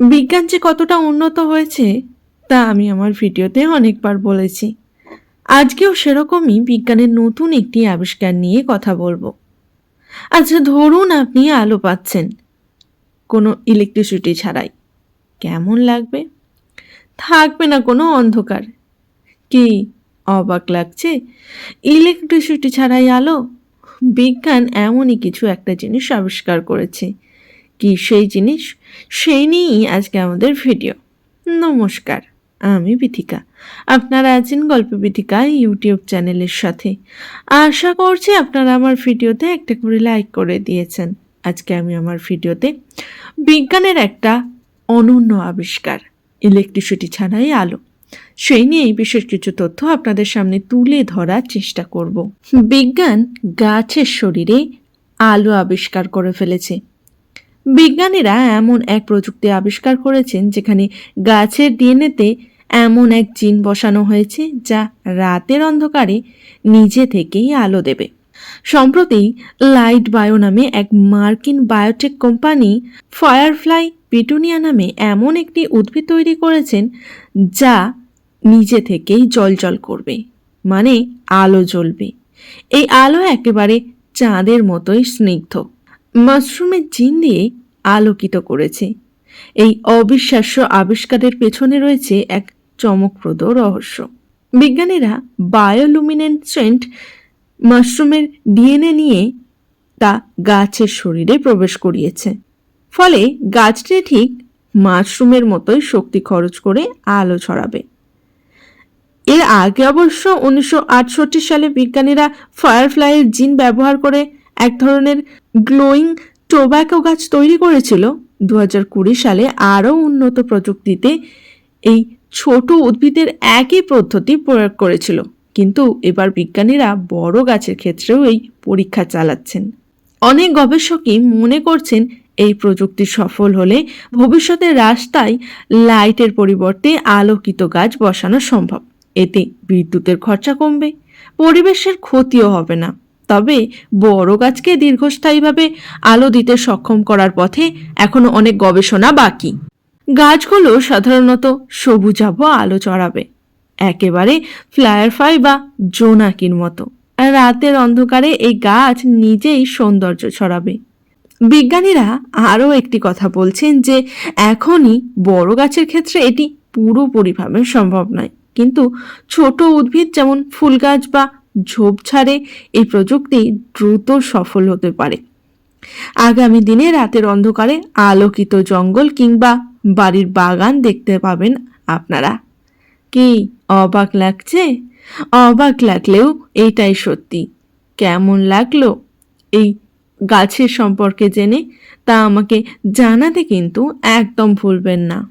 বিজ্ঞান যে কতটা উন্নত হয়েছে, তা আমি আমার ভিডিওতে অনেকবার বলেছি। আজকেও সেরকমই বিজ্ঞানের নতুন একটি আবিষ্কার নিয়ে কথা বলব। আচ্ছা ধরুন আপনি আলো পাচ্ছেন, কোনো ইলেকট্রিসিটি ছাড়াই। কেমন লাগবে? থাকবে না কোনো অন্ধকার। কি অবাক লাগছে? ইলেকট্রিসিটি ছাড়াই আলো? বিজ্ঞান এমনই কিছু একটা জিনিস আবিষ্কার করেছে কি সেই জিনিস? সেই নিয়েই আজকে আমাদের ভিডিও নমস্কার, আমি বিথিকা। আপনারা আছেন গল্প বিথিকা ইউটিউব চ্যানেলের সাথে। আশা করছি আপনারা আমার ভিডিওতে একটা করে লাইক করে দিয়েছেন। আজকে আমি আমার ভিডিওতে বিজ্ঞানের একটা অনন্য আবিষ্কার ইলেকট্রিসিটি ছাড়াই আলো। সেই নিয়েই বিশেষ কিছু তথ্য আপনাদের সামনে তুলে ধরার চেষ্টা করব। বিজ্ঞান গাছের শরীরে আলো আবিষ্কার করে ফেলেছে। বিজ্ঞানীরা এমন এক প্রযুক্তি আবিষ্কার করেছেন যেখানে গাছের ডিএনএতে এমন এক জিন বসানো হয়েছে যা রাতের অন্ধকারে নিজে থেকেই আলো দেবে। সম্প্রতি লাইট বায়ো নামে এক মার্কিন বায়োটেক কোম্পানি ফায়ারফ্লাই পিটুনিয়া নামে এমন একটি উদ্ভিদ তৈরি করেছেন যা নিজে থেকেই জলজল করবে মানে আলো জ্বলবে। এই আলো একেবারে চাঁদের মতোই স্নিগ্ধ। মাশরুমের জিন দিয়ে আলোকিত করেছে। এই অবিশ্বাস্য আবিষ্কারের পেছনে রয়েছে এক চমকপ্রদ রহস্য। বিজ্ঞানীরা বায়োলুমিনেন্সেন্ট মাশরুমের ডিএনএ নিয়ে তা গাছের শরীরে প্রবেশ করিয়েছে। ফলে গাছটি ঠিক মাশরুমের মতোই শক্তি খরচ করে আলো ছড়াবে। এর আগে অবশ্য উনিশশো আটষট্টি সালে বিজ্ঞানীরা ফায়ারফ্লাইয়ের জিন ব্যবহার করে এক ধরনের গ্লোয়িং টোব্যাকো গাছ তৈরি করেছিল। দু সালে আরও উন্নত প্রযুক্তিতে এই ছোট উদ্ভিদের একই পদ্ধতি প্রয়োগ করেছিল। কিন্তু এবার বিজ্ঞানীরা বড় গাছের ক্ষেত্রেও এই পরীক্ষা চালাচ্ছেন। অনেক গবেষকই মনে করছেন এই প্রযুক্তি সফল হলে ভবিষ্যতে রাস্তায় লাইটের পরিবর্তে আলোকিত গাছ বসানো সম্ভব। এতে বিদ্যুতের খরচা কমবে, পরিবেশের ক্ষতিও হবে না। তবে বড় গাছকে দীর্ঘস্থায়ীভাবে আলো দিতে সক্ষম করার পথে এখনও অনেক গবেষণা বাকি। গাছগুলো সাধারণত সবুজাভ আলো চড়াবে। একেবারে ফ্লায়ারফাই বা জোনাকির মতো। রাতের অন্ধকারে এই গাছ নিজেই সৌন্দর্য ছড়াবে। বিজ্ঞানীরা আরও একটি কথা বলছেন যে এখনই বড় গাছের ক্ষেত্রে এটি পুরোপুরিভাবে সম্ভব নয়। কিন্তু ছোট উদ্ভিদ যেমন ফুল গাছ বা ঝোপঝাড়ে এই প্রযুক্তি দ্রুত সফল হতে পারে। আগামী দিনে রাতের অন্ধকারে আলোকিত জঙ্গল কিংবা বাড়ির বাগান দেখতে পাবেন আপনারা। কি অবাক লাগছে? অবাক লাগলেও এটাই সত্যি। কেমন লাগল এই গাছের সম্পর্কে জেনে তা আমাকে জানাতে কিন্তু একদম ভুলবেন না।